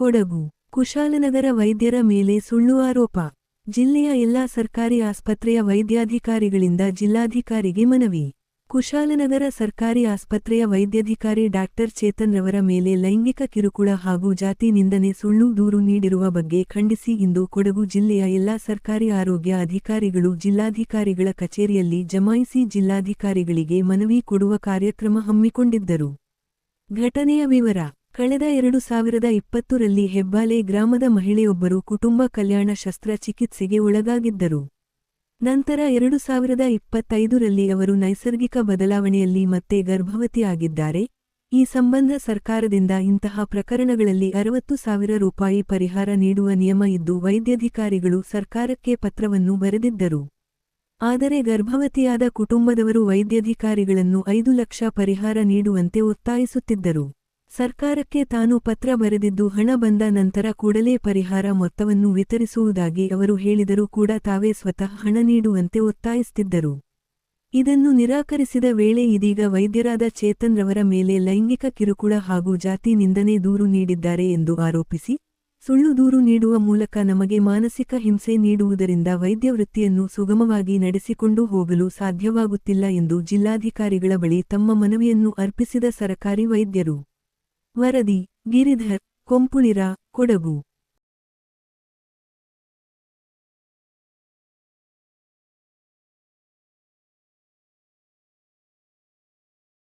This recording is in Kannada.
ಕೊಡಗು. ಕುಶಾಲನಗರ ವೈದ್ಯರ ಮೇಲೆ ಸುಳ್ಳು ಆರೋಪ. ಜಿಲ್ಲೆಯ ಎಲ್ಲಾ ಸರ್ಕಾರಿ ಆಸ್ಪತ್ರೆಯ ವೈದ್ಯಾಧಿಕಾರಿಗಳಿಂದ ಜಿಲ್ಲಾಧಿಕಾರಿಗೆ ಮನವಿ. ಕುಶಾಲನಗರ ಸರ್ಕಾರಿ ಆಸ್ಪತ್ರೆಯ ವೈದ್ಯಾಧಿಕಾರಿ ಡಾಕ್ಟರ್ ಚೇತನ್ ರವರ ಮೇಲೆ ಲೈಂಗಿಕ ಕಿರುಕುಳ ಹಾಗೂ ಜಾತಿ ನಿಂದನೆ ಸುಳ್ಳು ದೂರು ನೀಡಿರುವ ಬಗ್ಗೆ ಖಂಡಿಸಿ ಇಂದು ಕೊಡಗು ಜಿಲ್ಲೆಯ ಎಲ್ಲಾ ಸರ್ಕಾರಿ ಆರೋಗ್ಯ ಅಧಿಕಾರಿಗಳು ಜಿಲ್ಲಾಧಿಕಾರಿಗಳ ಕಚೇರಿಯಲ್ಲಿ ಜಮಾಯಿಸಿ ಜಿಲ್ಲಾಧಿಕಾರಿಗಳಿಗೆ ಮನವಿ ಕೊಡುವ ಕಾರ್ಯಕ್ರಮ ಹಮ್ಮಿಕೊಂಡಿದ್ದರು. ಘಟನೆಯ ವಿವರ. ಕಳೆದ ಎರಡು ಸಾವಿರದ ಇಪ್ಪತ್ತರಲ್ಲಿ ಹೆಬ್ಬಾಲೆ ಗ್ರಾಮದ ಮಹಿಳೆಯೊಬ್ಬರು ಕುಟುಂಬ ಕಲ್ಯಾಣ ಶಸ್ತ್ರಚಿಕಿತ್ಸೆಗೆ ಒಳಗಾಗಿದ್ದರು. ನಂತರ ಎರಡು ಸಾವಿರದ ಇಪ್ಪತ್ತೈದರಲ್ಲಿ ಅವರು ನೈಸರ್ಗಿಕ ಬದಲಾವಣೆಯಲ್ಲಿ ಮತ್ತೆ ಗರ್ಭವತಿಯಾಗಿದ್ದಾರೆ. ಈ ಸಂಬಂಧ ಸರ್ಕಾರದಿಂದ ಇಂತಹ ಪ್ರಕರಣಗಳಲ್ಲಿ ಅರವತ್ತು ಸಾವಿರ ರೂಪಾಯಿ ಪರಿಹಾರ ನೀಡುವ ನಿಯಮ ಇದ್ದು ವೈದ್ಯಾಧಿಕಾರಿಗಳು ಸರ್ಕಾರಕ್ಕೆ ಪತ್ರವನ್ನು ಬರೆದಿದ್ದರು. ಆದರೆ ಗರ್ಭವತಿಯಾದ ಕುಟುಂಬದವರು ವೈದ್ಯಾಧಿಕಾರಿಗಳನ್ನು ಐದು ಲಕ್ಷ ಪರಿಹಾರ ನೀಡುವಂತೆ ಒತ್ತಾಯಿಸುತ್ತಿದ್ದರು. ಸರ್ಕಾರಕ್ಕೆ ತಾನು ಪತ್ರ ಬರೆದಿದ್ದು ಹಣ ಬಂದ ನಂತರ ಕೂಡಲೇ ಪರಿಹಾರ ಮೊತ್ತವನ್ನು ವಿತರಿಸುವುದಾಗಿ ಅವರು ಹೇಳಿದರೂ ಕೂಡ ತಾವೇ ಸ್ವತಃ ಹಣ ನೀಡುವಂತೆ ಒತ್ತಾಯಿಸುತ್ತಿದ್ದರು. ಇದನ್ನು ನಿರಾಕರಿಸಿದ ವೇಳೆ ಇದೀಗ ವೈದ್ಯರಾದ ಚೇತನ್ ರವರ ಮೇಲೆ ಲೈಂಗಿಕ ಕಿರುಕುಳ ಹಾಗೂ ಜಾತಿ ನಿಂದನೆ ದೂರು ನೀಡಿದ್ದಾರೆ ಎಂದು ಆರೋಪಿಸಿ, ಸುಳ್ಳು ದೂರು ನೀಡುವ ಮೂಲಕ ನಮಗೆ ಮಾನಸಿಕ ಹಿಂಸೆ ನೀಡುವುದರಿಂದ ವೈದ್ಯ ವೃತ್ತಿಯನ್ನು ಸುಗಮವಾಗಿ ನಡೆಸಿಕೊಂಡು ಹೋಗಲು ಸಾಧ್ಯವಾಗುತ್ತಿಲ್ಲ ಎಂದು ಜಿಲ್ಲಾಧಿಕಾರಿಗಳ ಬಳಿ ತಮ್ಮ ಮನವಿಯನ್ನು ಅರ್ಪಿಸಿದ ಸರಕಾರಿ ವೈದ್ಯರು. ವರದಿ ಗಿರಿಧರ್ ಕೊಂಪುಳಿರ ಕೊಡಗು.